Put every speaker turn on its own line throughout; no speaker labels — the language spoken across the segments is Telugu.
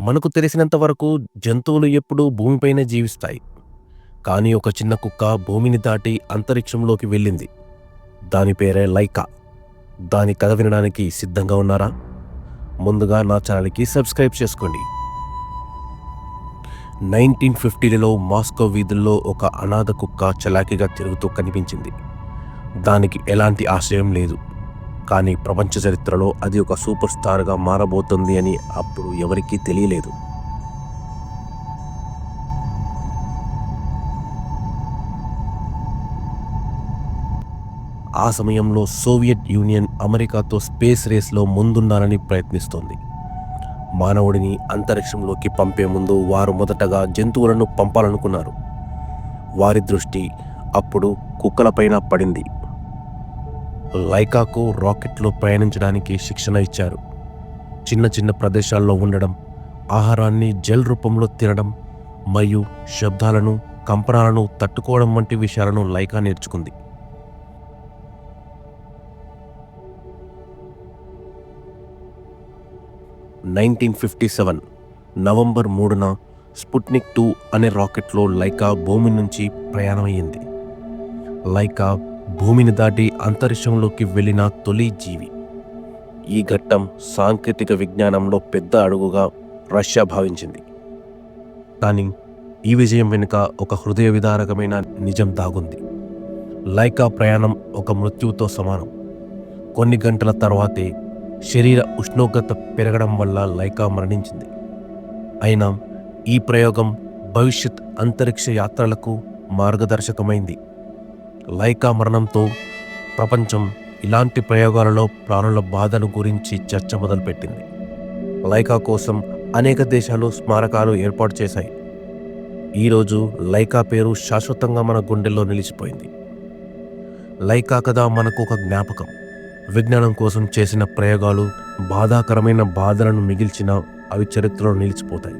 మనకు తెలిసినంత వరకు జంతువులు ఎప్పుడూ భూమిపైనే జీవిస్తాయి. కానీ ఒక చిన్న కుక్క భూమిని దాటి అంతరిక్షంలోకి వెళ్ళింది. దాని పేరే లైకా. దాని కథ వినడానికి సిద్ధంగా ఉన్నారా? ముందుగా నా ఛానల్కి సబ్స్క్రైబ్ చేసుకోండి. నైన్టీన్ ఫిఫ్టీలలో మాస్కో వీధుల్లో ఒక అనాథ కుక్క చలాకీగా తిరుగుతూ కనిపించింది. దానికి ఎలాంటి ఆశయం లేదు. కానీ ప్రపంచ చరిత్రలో అది ఒక సూపర్ స్టార్గా మారబోతుంది అని అప్పుడు ఎవరికీ తెలియలేదు. ఆ సమయంలో సోవియట్ యూనియన్ అమెరికాతో స్పేస్ రేస్లో ముందున్నారని ప్రయత్నిస్తోంది. మానవుడిని అంతరిక్షంలోకి పంపే ముందు వారు మొదటగా జంతువులను పంపాలనుకున్నారు. వారి దృష్టి అప్పుడు కుక్కలపైన పడింది. లైకాకు రాకెట్లో ప్రయాణించడానికి శిక్షణ ఇచ్చారు. చిన్న చిన్న ప్రదేశాల్లో ఉండడం ఆహారాన్ని జెల్ రూపంలో తినడం మరియు శబ్దాలను కంపనాలను తట్టుకోవడం వంటి విషయాలను లైకా నేర్చుకుంది. నైన్టీన్ ఫిఫ్టీ సెవెన్ నవంబర్ మూడున స్పుట్నిక్ టూ అనే రాకెట్లో లైకా భూమి నుంచి ప్రయాణమయ్యింది. లైకా భూమిని దాటి అంతరిక్షంలోకి వెళ్ళిన తొలి జీవి. ఈ ఘట్టం సాంకేతిక విజ్ఞానంలో పెద్ద అడుగుగా రష్యా భావించింది. కానీ ఈ విజయం వెనుక ఒక హృదయ విదారకమైన నిజం దాగుంది. లైకా ప్రయాణం ఒక మృత్యువుతో సమానం. కొన్ని గంటల తర్వాతే శరీర ఉష్ణోగ్రత పెరగడం వల్ల లైకా మరణించింది. అయినా ఈ ప్రయోగం భవిష్యత్ అంతరిక్ష యాత్రలకు మార్గదర్శకమైంది. లైకా మరణంతో ప్రపంచం ఇలాంటి ప్రయోగాలలో ప్రాణుల బాధను గురించి చర్చ మొదలుపెట్టింది. లైకా కోసం అనేక దేశాలు స్మారకాలు ఏర్పాటు చేశాయి. ఈరోజు లైకా పేరు శాశ్వతంగా మన గుండెల్లో నిలిచిపోయింది. లైకా కథ మనకు ఒక జ్ఞాపకం. విజ్ఞానం కోసం చేసిన ప్రయోగాలు బాధాకరమైన బాధలను మిగిల్చిన అవి చరిత్రలో నిలిచిపోతాయి.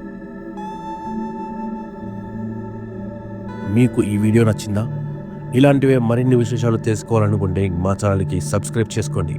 మీకు ఈ వీడియో నచ్చిందా? ఇలాంటివే మరిన్ని విశేషాలు తెలుసుకోవాలనుకుంటే మా ఛానల్కి సబ్స్క్రైబ్ చేసుకోండి.